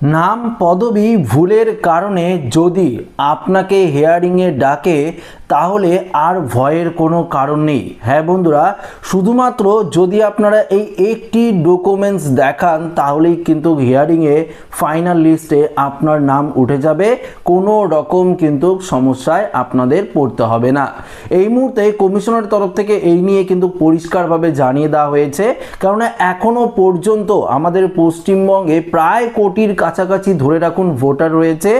নাম পদবি ভুলের কারণে যদি আপনাকে হেয়ারিংয়ে ডাকে তাহলে আর ভয়ের কোনো কারণ নেই। হ্যাঁ বন্ধুরা, শুধুমাত্র যদি আপনারা এই একটি ডকুমেন্টস দেখান, তাহলেই কিন্তু হিয়ারিংয়ে ফাইনাল লিস্টে আপনার নাম উঠে যাবে। কোনো রকম কিন্তু সমস্যায় আপনাদের পড়তে হবে না। এই মুহূর্তে কমিশনের তরফ থেকে এই নিয়ে কিন্তু পরিষ্কারভাবে জানিয়ে দেওয়া হয়েছে, কেননা এখনও পর্যন্ত আমাদের পশ্চিমবঙ্গে প্রায় কোটির কাছাকাছি ধরে রাখুন ভোটার রয়েছে,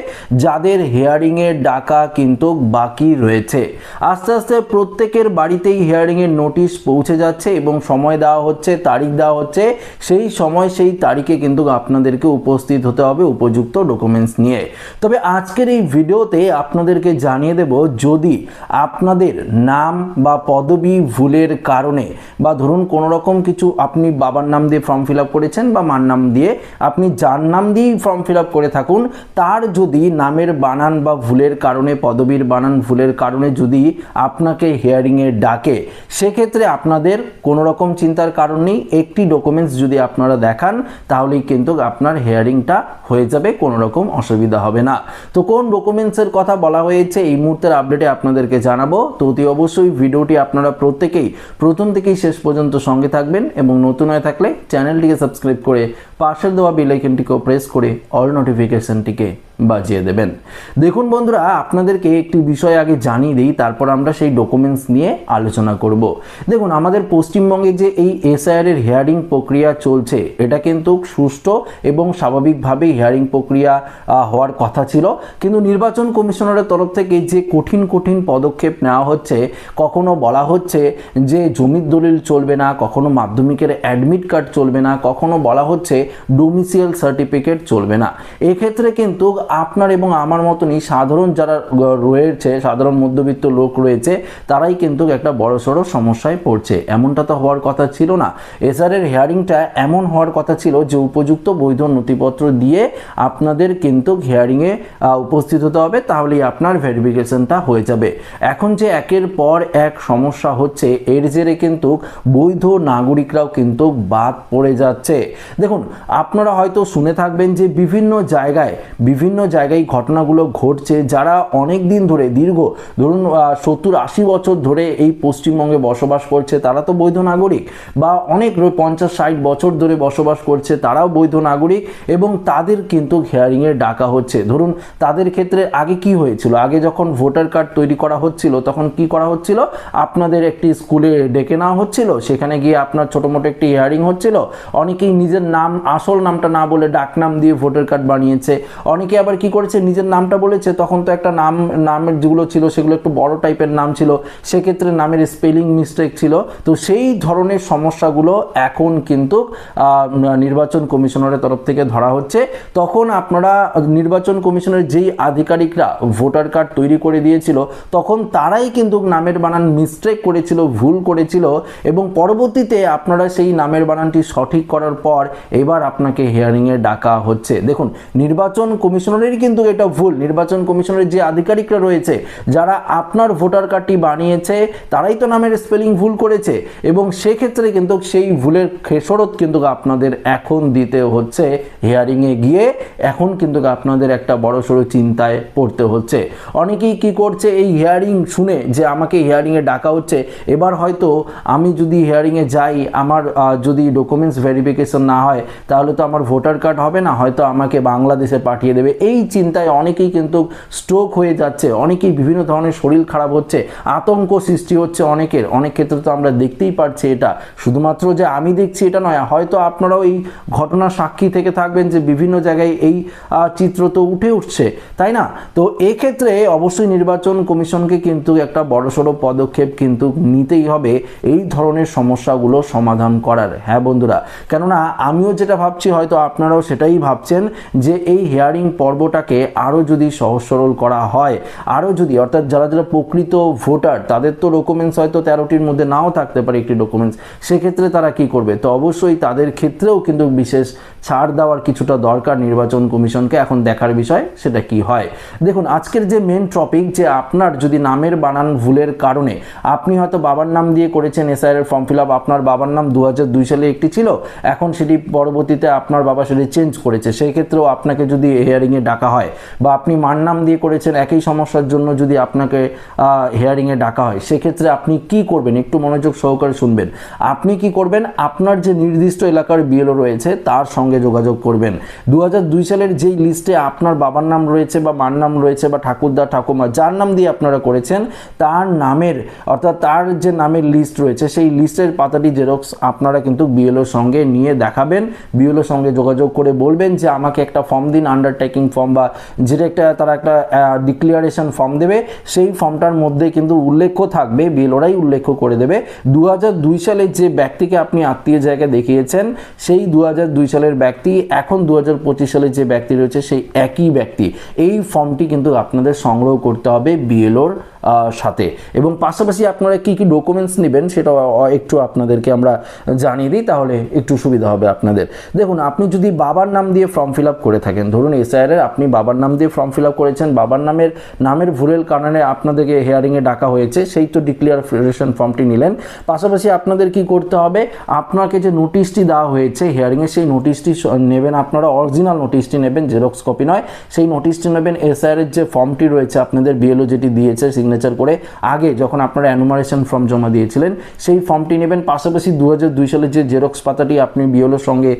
যাদের হেয়ারিংয়ের ডাকা কিন্তু বাকি রয়েছে। আস্তে আস্তে প্রত্যেকের বাড়িতেই হিয়ারিংয়ের নোটিশ পৌঁছে যাচ্ছে এবং সময় দেওয়া হচ্ছে, তারিখ দেওয়া হচ্ছে। সেই সময় সেই তারিখে কিন্তু আপনাদেরকে উপস্থিত হতে হবে উপযুক্ত ডকুমেন্টস নিয়ে। তবে আজকের এই ভিডিওতে আপনাদেরকে জানিয়ে দেব, যদি আপনাদের নাম বা পদবি ভুলের কারণে বা ধরুন কোনো রকম কিছু আপনি বাবার নাম দিয়ে ফর্ম ফিল করেছেন বা মার নাম দিয়ে আপনি যার নাম দিয়েই ফর্ম ফিল করে থাকুন, তার যদি নামের বানান বা ভুলের কারণে, পদবীর বানান ভুলের কারণে যদি আপনাকে হিয়ারিংয়ে ডাকে, সেক্ষেত্রে আপনাদের কোনো রকম চিন্তার কারণ নেই। একটি ডকুমেন্টস যদি আপনারা দেখান, তাহলেই কিন্তু আপনার হিয়ারিংটা হয়ে যাবে কোনো রকম অসুবিধা হবে না। তো কোন ডকুমেন্টসের কথা বলা হয়েছে, এই মুহূর্তের আপডেটে আপনাদেরকে জানাব। তো অতি অবশ্যই ভিডিওটি আপনারা প্রত্যেকেই, প্রথম থেকেই শেষ পর্যন্ত সঙ্গে থাকবেন এবং নতুন হয়ে থাকলে চ্যানেলটিকে সাবস্ক্রাইব করে পাশের দেওয়া বেলাইকনটিকেও প্রেস করে অল নোটিফিকেশনটিকে বাজিয়ে দেবেন। দেখুন বন্ধুরা, আপনাদেরকে একটি বিষয় আগে জানিয়ে দিই, তারপর আমরা সেই ডকুমেন্টস নিয়ে আলোচনা করব। দেখুন, আমাদের পশ্চিমবঙ্গে যে এই এসআইআর এর হিয়ারিং প্রক্রিয়া চলছে, এটা কিন্তু সুষ্ঠু এবং স্বাভাবিকভাবেই হিয়ারিং প্রক্রিয়া হওয়ার কথা ছিল। কিন্তু নির্বাচন কমিশনারের তরফ থেকে যে কঠিন কঠিন পদক্ষেপ নেওয়া হচ্ছে, কখনো বলা হচ্ছে যে জমির দলিল চলবে না, কখনো মাধ্যমিকের অ্যাডমিট কার্ড চলবে না, কখনো বলা হচ্ছে ডোমিসিয়াল সার্টিফিকেট চলবে না। এক্ষেত্রে কিন্তু আপনার এবং আমার মতনই সাধারণ যারা রয়েছে, সাধারণ মধ্যবিত্ত লোক রয়েছে, তারাই কিন্তু একটা বড়সড় সমস্যায় পড়ছে। এমনটা তো হওয়ার কথা ছিল না। এসআরের হিয়ারিংটা এমন হওয়ার কথা ছিল যে উপযুক্ত বৈধ নথিপত্র দিয়ে আপনাদের কিন্তু হিয়ারিংয়ে উপস্থিত হতে হবে, তাহলেই আপনার ভেরিফিকেশনটা হয়ে যাবে। এখন যে একের পর এক সমস্যা হচ্ছে, এর জেরে কিন্তু বৈধ নাগরিকরাও কিন্তু বাদ পড়ে যাচ্ছে। দেখুন আপনারা হয়তো শুনে থাকবেন যে বিভিন্ন জায়গায় বিভিন্ন জায়গায় ঘটনাগুলো ঘটছে যারা অনেক দিন ধরে, দীর্ঘ, ধরুন সত্তর আশি বছর ধরে এই পশ্চিমবঙ্গে বসবাস করছে, তারা তো বৈধ নাগরিক বা অনেক পঞ্চাশ, ষাট বছর ধরে বসবাস করছে, তারাও বৈধ নাগরিক এবং তাদের কিন্তু হিয়ারিংয়ে ডাকা হচ্ছে। ধরুন, তাদের ক্ষেত্রে আগে কি হয়েছিল? আগে যখন ভোটার কার্ড তৈরি করা হচ্ছিল, তখন কি করা হচ্ছিল? আপনাদের একটি স্কুলে ডেকে নেওয়া হচ্ছিল, সেখানে গিয়ে আপনার ছোটো মোটো একটি হিয়ারিং হচ্ছিল। অনেকেই নিজের নাম আসল নামটা না বলে ডাকনাম দিয়ে ভোটার কার্ড বানিয়েছে। অনেকে আবার কি করেছে? নিজের নামটা বলেছে, তখন তো একটা নাম, নামের যেগুলো ছিল, সেগুলো একটু বড় টাইপের নাম ছিল, সেক্ষেত্রে নামের স্পেলিং মিস্টেক ছিল। তো সেই ধরনের সমস্যাগুলো এখন কিন্তু নির্বাচন কমিশনারের তরফ থেকে ধরা হচ্ছে। তখন আপনারা নির্বাচন কমিশনের যেই আধিকারিকরা ভোটার কার্ড তৈরি করে দিয়েছিল, তখন তারাই কিন্তু নামের বানান মিস্টেক করেছিল, ভুল করেছিল এবং পরবর্তীতে আপনারা সেই নামের বানানটি সঠিক করার পর এবার আপনাকে হিয়ারিংয়ে ডাকা হচ্ছে। দেখুন, নির্বাচন কমিশনারেরই কিন্তু এটা ভুল। নির্বাচন কমিশনের যে আধিকারিকরা রয়েছে, যারা আপনার ভোটার কার্ডটি বানিয়েছে, তারাই তো নামের স্পেলিং ভুল করেছে। এবং সেক্ষেত্রে কিন্তু সেই ভুলের খেসরত কিন্তু আপনাদের এখন দিতে হচ্ছে হিয়ারিংয়ে গিয়ে। এখন কিন্তু আপনাদের একটা বড় সড়ো চিন্তায় পড়তে হচ্ছে। অনেকেই কি করছে, এই হিয়ারিং শুনে যে আমাকে হিয়ারিংয়ে ডাকা হচ্ছে, এবার হয়তো আমি যদি হিয়ারিংয়ে যাই, আমার যদি ডকুমেন্টস ভেরিফিকেশন না হয় তাহলে তো আমার ভোটার কার্ড হবে না, হয়তো আমাকে বাংলাদেশে পাঠিয়ে দেবে। এই চিন্তায় অনেকেই কিন্তু স্ট্রোক হয়ে যাচ্ছে, অনেকেই বিভিন্ন ধরনের শরীর খারাপ হচ্ছে, আতঙ্ক সৃষ্টি হচ্ছে অনেকের। অনেক ক্ষেত্রে তো আমরা দেখতেই পারছি এটা। শুধুমাত্র যে আমি দেখছি এটা নয়, হয়তো আপনারাও এই ঘটনার সাক্ষী থেকে থাকবেন যে বিভিন্ন জায়গায় এই চিত্র তো উঠে উঠছে, তাই না? তো এক্ষেত্রে অবশ্যই নির্বাচন কমিশনকে কিন্তু একটা বড়সড় পদক্ষেপ কিন্তু নিতেই হবে, এই ধরনের সমস্যাগুলো সমাধান করার। হ্যাঁ বন্ধুরা, কেননা আমিও যেটা ভাবছি, হয়তো আপনারাও সেটাই ভাবছেন যে এই হিয়ারিং পর্বটাকে আরও যদি সহজ সরল করা হয় আরও যদি, অর্থাৎ যারা যারা প্রকৃত ভোটার, তাদের তো ডকুমেন্টস হয়তো তেরোটির মধ্যে নাও থাকতে পারে একটি ডকুমেন্টস সেক্ষেত্রে তারা কি করবে? তো অবশ্যই তাদের ক্ষেত্রেও কিন্তু বিশেষ ছাড় দেওয়ার কিছুটা দরকার নির্বাচন কমিশনকে। এখন দেখার বিষয় সেটা কি হয়? দেখুন, আজকের যে মেন টপিক যে আপনার যদি নামের বানান ভুলের কারণে, আপনি হয়তো বাবার নাম দিয়ে করেছেন এসআইআর ফর্ম ফিল আপ আপনার বাবার নাম দু সালে একটি ছিল, এখন সেটি পরবর্তী পরবর্তীতে আপনার বাবা সেটি চেঞ্জ করেছে সেই ক্ষেত্রেও আপনাকে যদি হেয়ারিংয়ে ডাকা হয় বা আপনি মার নাম দিয়ে করেছেন একই সমস্যার জন্য যদি আপনাকে হেয়ারিংয়ে ডাকা হয়, সেক্ষেত্রে আপনি কি করবেন? একটু মনোযোগ সহকারে শুনবেন। আপনি কি করবেন? আপনার যে নির্দিষ্ট এলাকার বিএলও রয়েছে, তার সঙ্গে যোগাযোগ করবেন। দু হাজার দুই সালের যেই লিস্টে আপনার বাবার নাম রয়েছে বা মার নাম রয়েছে বা ঠাকুরদা, ঠাকুমা, যার নাম দিয়ে আপনারা করেছেন, তার নামের, অর্থাৎ তার যে নামের লিস্ট রয়েছে, সেই লিস্টের পাতাটি জেরক্স আপনারা কিন্তু বিএলওর সঙ্গে নিয়ে দেখাবেন। বিএলওর সঙ্গে যোগাযোগ করে বলবেন যে আমাকে একটা ফর্ম দিন আন্ডারটেকিং ফর্ম বা যেটা একটা তারা একটা ডিক্লিয়ারেশন ফর্ম দেবে, সেই ফর্মটার মধ্যে কিন্তু উল্লেখ থাকবে বিএলওরাই উল্লেখ করে দেবে। দু সালে যে ব্যক্তিকে আপনি আত্মীয় জায়গায় দেখিয়েছেন, সেই দু হাজার দুই সালের ব্যক্তি, এখন দু সালে যে ব্যক্তি রয়েছে, সেই একই ব্যক্তি। এই ফর্মটি কিন্তু আপনাদের সংগ্রহ করতে হবে বিএলওর সাথে। এবং পাশাপাশি আপনারা কি কি ডকুমেন্টস নেবেন সেটা একটু আপনাদেরকে আমরা জানিয়ে দিই, তাহলে একটু সুবিধা হবে আপনাদের। দেখুন, আপনি যদি বাবার নাম দিয়ে ফর্ম ফিল আপ করে থাকেন, ধরুন এসআইআর আপনি বাবার নাম দিয়ে ফর্ম ফিল আপ করেছেন, বাবার নামের নামের ভুলের কারণে আপনাদেরকে হেয়ারিংয়ে ডাকা হয়েছে, সেই তো ডিক্লিয়ারেশন ফর্মটি নিলেন। পাশাপাশি আপনাদের কি করতে হবে, আপনাকে যে নোটিশটি দেওয়া হয়েছে হিয়ারিংয়ে সেই নোটিশটি নেবেন আপনারা অরিজিনাল নোটিশটি নেবেন জেরক্স কপি নয়, সেই নোটিশটি নেবেন এসআইআর এর যে ফর্মটি রয়েছে, আপনাদের বিএলও যেটি দিয়েছে সিগনেচার করে আগে যখন আপনারা অ্যানুমারেশন ফর্ম জমা দিয়েছিলেন, সেই ফর্মটি নেবেন। পাশাপাশি দু দুই সালের যে জেরক্স পাতাটি আপনি বিএলওর সঙ্গে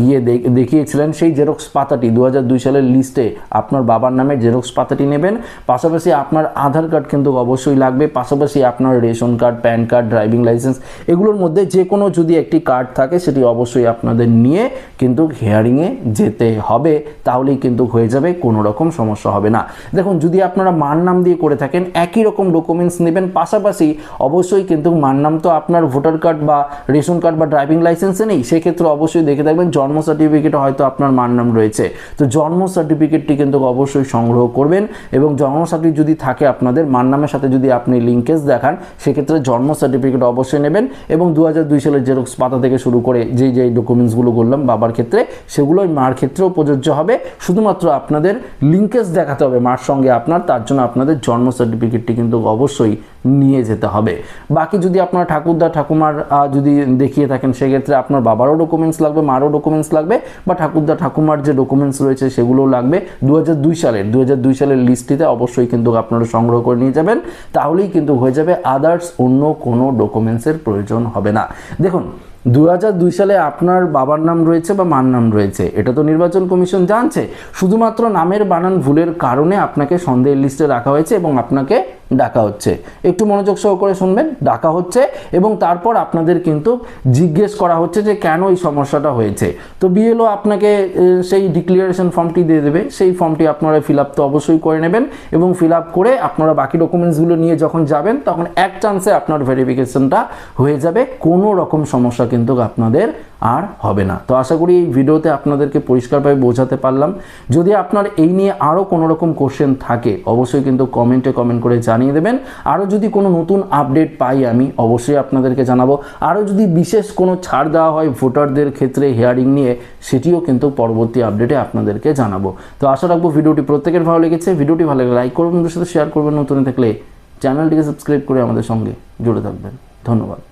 গিয়ে দেখিয়েছিলেন, সেই জেরক্স পাতাটি দু দুই সালের লিস্টে আপনার বাবার নামে জেরক্স পাতাটি নেবেন। পাশাপাশি আপনার আধার কার্ড কিন্তু অবশ্যই লাগবে। পাশাপাশি আপনার ration card pan card driving licence এগুলোর মধ্যে যে কোনো যদি একটি কার্ড থাকে, সেটি অবশ্যই আপনাদের নিয়ে কিন্তু হিয়ারিংয়ে যেতে হবে। তাহলেই কিন্তু হয়ে যাবে, কোনো রকম সমস্যা হবে না। দেখুন, যদি আপনারা মান নাম দিয়ে করে থাকেন একই রকম ডকুমেন্টস নেবেন। পাশাপাশি অবশ্যই কিন্তু মান নাম তো আপনার ভোটার কার্ড বা রেশন কার্ড বা ড্রাইভিং লাইসেন্সে নেই। সেক্ষেত্রে অবশ্যই দেখে থাকবেন, জন্ম সার্টিফিকেটে হয়তো আপনার মান নাম রয়েছে। তো জন্ম সার্টিফিকেটটি কিন্তু অবশ্যই সংগ্রহ করবেন এবং জন্ম সার্টিফিকেট যদি থাকে আপনাদের মান নামের সাথে যদি আপনি লিঙ্কেজ দেখান, সেক্ষেত্রে জন্ম সার্টিফিকেট অবশ্যই নেবেন এবং দু সালের জেরক্স পাতা থেকে শুরু করে যে যে ডকুমেন্টসগুলো বললাম বাবার ক্ষেত্রে, সেগুলোই মার ক্ষেত্রেও প্রযোজ্য হবে। শুধুমাত্র আপনাদের লিঙ্কেজ দেখাতে হবে মার সঙ্গে আপনার, তার জন্য আপনাদের জন্ম সার্টিফিকেটটি কিন্তু অবশ্যই নিয়ে যেতে হবে। বাকি যদি আপনার ঠাকুরদা, ঠাকুমার যদি দেখিয়ে থাকেন, সেক্ষেত্রে আপনার বাবারও ডকুমেন্টস লাগবে, মারও ডকুমেন্টস লাগবে বা ঠাকুরদা, ঠাকুমার যে ডকুমেন্টস রয়েছে সেগুলোও লাগবে। দু হাজার দুই সালের দু হাজার দুই সালের লিস্টটিতে অবশ্যই কিন্তু আপনারা সংগ্রহ করে নিয়ে যাবেন। তাহলেই কিন্তু হয়ে যাবে আদার্স অন্য কোনো ডকুমেন্টসের প্রয়োজন হবে না। দেখুন দু সালে আপনার বাবার নাম রয়েছে বা মার নাম রয়েছে, এটা তো নির্বাচন কমিশন জানছে। শুধুমাত্র নামের বানান ভুলের কারণে আপনাকে সন্দেহের লিস্টে রাখা হয়েছে এবং আপনাকে ডাকা হচ্ছে। একটু মনোযোগ সহকারে শুনবেন, ডাকা হচ্ছে এবং তারপর আপনাদের কিন্তু জিজ্ঞেস করা হচ্ছে যে কেন এই সমস্যাটা হয়েছে। তো বিএলও আপনাকে সেই ডিক্লিয়ারেশন ফর্মটি দিয়ে দেবে। সেই ফর্মটি আপনারা ফিল আপ তো অবশ্যই করে নেবেন এবং ফিল আপ করে আপনারা বাকি ডকুমেন্টসগুলো নিয়ে যখন যাবেন, তখন এক চান্সে আপনার ভেরিফিকেশনটা হয়ে যাবে। কোনো রকম সমস্যা কিন্তু আপনাদের আর হবে না। তো আশা করি এই ভিডিওতে আপনাদেরকে পরিষ্কারভাবে বোঝাতে পারলাম। যদি আপনার এই নিয়ে আরও কোনো রকম কোশ্চেন থাকে, অবশ্যই কিন্তু কমেন্টে কমেন্ট করে জানিয়ে দেবেন। আরও যদি কোনো নতুন আপডেট পাই আমি, অবশ্যই আপনাদেরকে জানাব। আরও যদি বিশেষ কোনো ছাড় দেওয়া হয় ভোটারদের ক্ষেত্রে হেয়ারিং নিয়ে, সেটিও কিন্তু পরবর্তী আপডেটে আপনাদেরকে জানাব। তো আশা রাখব ভিডিওটি প্রত্যেকের ভালো লেগেছে। ভিডিওটি ভালো লাগলে লাইক করবেন সাথে শেয়ার করবেন, নতুন থাকলে চ্যানেলটিকে সাবস্ক্রাইব করে আমাদের সঙ্গে জুড়ে থাকবেন। ধন্যবাদ।